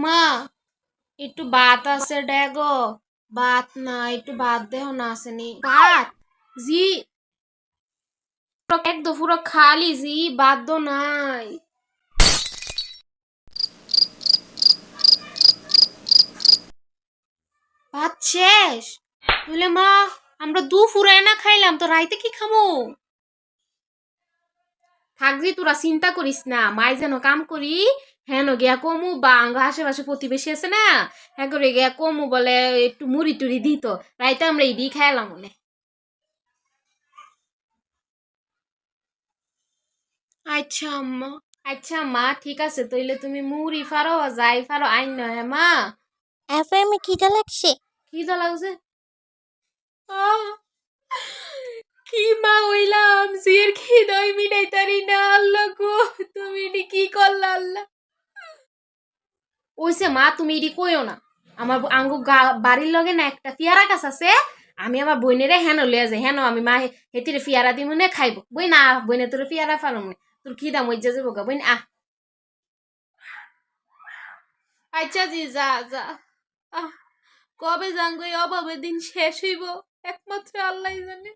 আম্মা একটু ভাত আছে ডেগো ভাত না একটু ভাত দেহ না আসেনি ভাত? জি। একদম খালি জি ভাত দো নাই। ভাত শেষ? বলে মা আমরা দু ফুরায় না খাইলাম তো রাইতে কি খামো? থাকবি তোরা চিন্তা করিস না মাই যেন কাম করি হ্যাঁ গিয়া কমু বা আঙ্গ আশেপাশে প্রতিবেশী আছে না হ্যাঁ করে গিয়া কমু বলে একটু মুড়ি টুড়ি দিত রাইতে আমরা ইডি খাইলাম বলে আচ্ছা আম্মা। আচ্ছা মা ঠিক আছে তইলে তুমি মুড়ি ফারো যাই ফারো আইন না হ্যাঁ মা? এফএম খিদা লাগছে? কি তো লাগছে কি মা হইলাম জিয়ের খিদাই মিটাই তারি না আল্লাহ গো তুমি কি করলা আল্লাহ? ওইসে মা, তুমি এটি কইও না। আমার আঙ্গু বাড়ির লগে না একটা পিয়ারা গাছ আছে, আমি আমার বইনেরে হেন লইয়া যাই। হেন, আমি মা হেতিরে পিয়ারা দিমু নে, খাইব। বই না, বইনে তোর পিয়ারা ফারম নে। তোর দাম মজ্জা যাব গা। বইন, আহ। আচ্ছা জি, যা যা। আহ, কবে জানগো এই অভাবের দিন শেষ হইব? একমাত্র আল্লাহ জানে।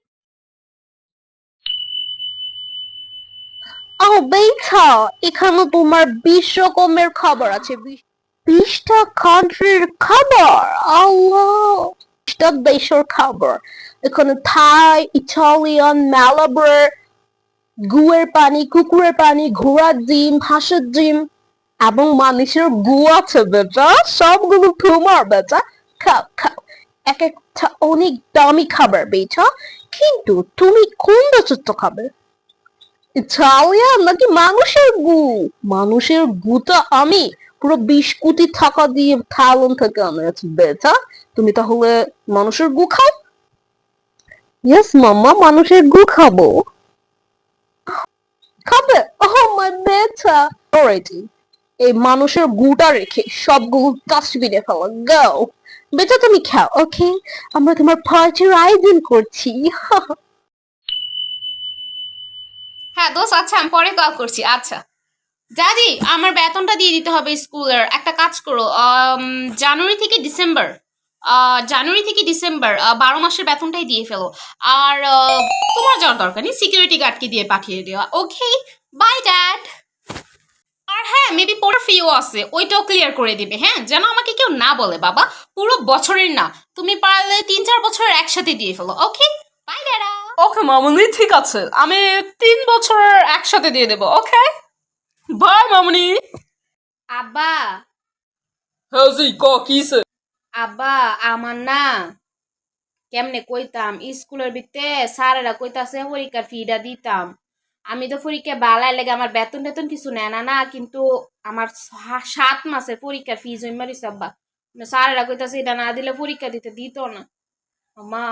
ও বেছা এখানে তোমার বিশ রকমের খাবার আছে, বিশ- বিশটা কান্ট্রির খাবার, আল্লাহ। দেশের খাবার। এখানে থাই, ইটালিয়ান ম্যালাবার গুয়ের পানি, কুকুরের পানি, ঘোড়ার ডিম, হাঁসের ডিম, এবং মানুষের গু আছে, বেটা। সবগুলো তোমার, বেটা। খাও খাও। এক একটা অনেক দামি খাবার, বেটা। কিন্তু তুমি কোন দেশের তো খাবে? ইটালিয়ান নাকি মানুষের গু মানুষের গুটা আমি। পুরো বিশ কোটি টাকা দিয়ে থাইল্যান্ড থেকে আনিয়েছি বেটা। তুমি তাহলে মানুষের গু খাও। ইয়েস মাম্মা, মানুষের গু খাব। খাবে? মাই বেটা। অলরাইটি এই মানুষের গুটা রেখে সবগুলো ডাস্টবিনে ফেলো। গো বেটা, তুমি খাও ওকে আমরা তোমার পার্টির আয়োজন করছি। হ্যাঁ দোষ আচ্ছা আমি পরে কল করছি। আচ্ছা। দাদি, আমার বেতনটা দিয়ে দিতে হবে স্কুলের। একটা কাজ করো জানুয়ারি থেকে ডিসেম্বর জানুয়ারি থেকে ডিসেম্বর বারো মাসের বেতনটাই দিয়ে ফেলো। আর তোমার যাওয়ার দরকার নেই সিকিউরিটি গার্ডকে দিয়ে পাঠিয়ে দেওয়া। ওকে বাই ড্যাড আর হ্যাঁ মেবি পরে ফিও আছে, ওইটাও ক্লিয়ার করে দিবে হ্যাঁ? যেন আমাকে কেউ না বলে, বাবা। পুরো বছরের না, তুমি পারলে তিন চার বছরের একসাথে দিয়ে ফেলো। ওকে বাই ড্যাডা ওকে মামুনি, ঠিক আছে। আমি তিন বছরের একসাথে দিয়ে দেবো ওকে বাই মামুনি আব্বা। হ্যাঁ জি ক কিসে আব্বা আমার না কেমনে কইতাম স্কুলের ভিতরে স্যারেরা কইতাছে পরীক্ষার ফিটা দিতাম। আমি তো পরীক্ষা বালাই লেগে আমার বেতন টেতন কিছু নেয় না না কিন্তু আমার সাত মাসের পরীক্ষার ফি জমা দিছে আব্বা। কিন্তু স্যারেরা কইতাছে এটা না দিলে পরীক্ষা দিতে দিত না। মা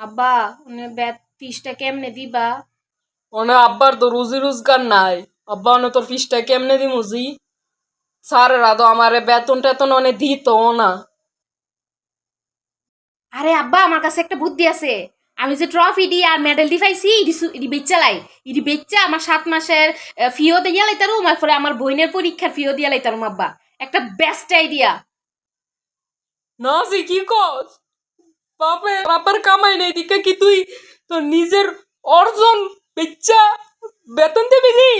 আব্বা ফিসটা কেমনে দিবা? ওনে আব্বার তো রুজি রোজগার নাই। আব্বা অনে তোর ফিসটা কেমনে দিমু জি? স্যারেরা তো আমারে বেতন টেতন অনে দিত না। আরে আব্বা আমার কাছে একটা বুদ্ধি আছে। আমি যে ট্রফি দি আর মেডেল দি পাইছি ইডি বেচ্চা লাই। ইডি বেচ্চা আমার সাত মাসের ফিও দিয়া লাইতারুম আর ফলে আমার বোনের পরীক্ষার ফিও দিয়া লাইতারুম আব্বা। একটা বেস্ট আইডিয়া না জি কি কস? বাপে বাপের কামাই নেই দিকে কি তুই তোর নিজের অর্জন বেচ্চা বেতন দিবি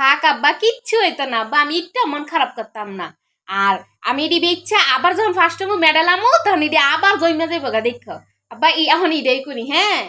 থাক আব্বা, কিচ্ছু হইতো না আব্বা, আমি একটু মন খারাপ করতাম না। আর আমি এটি ইচ্ছা আবার যখন ফার্স্ট টাইম ও আমো তখন এটি আবার জইমা যাইব গা, দেখো। আব্বা এখন এটাই করি হ্যাঁ?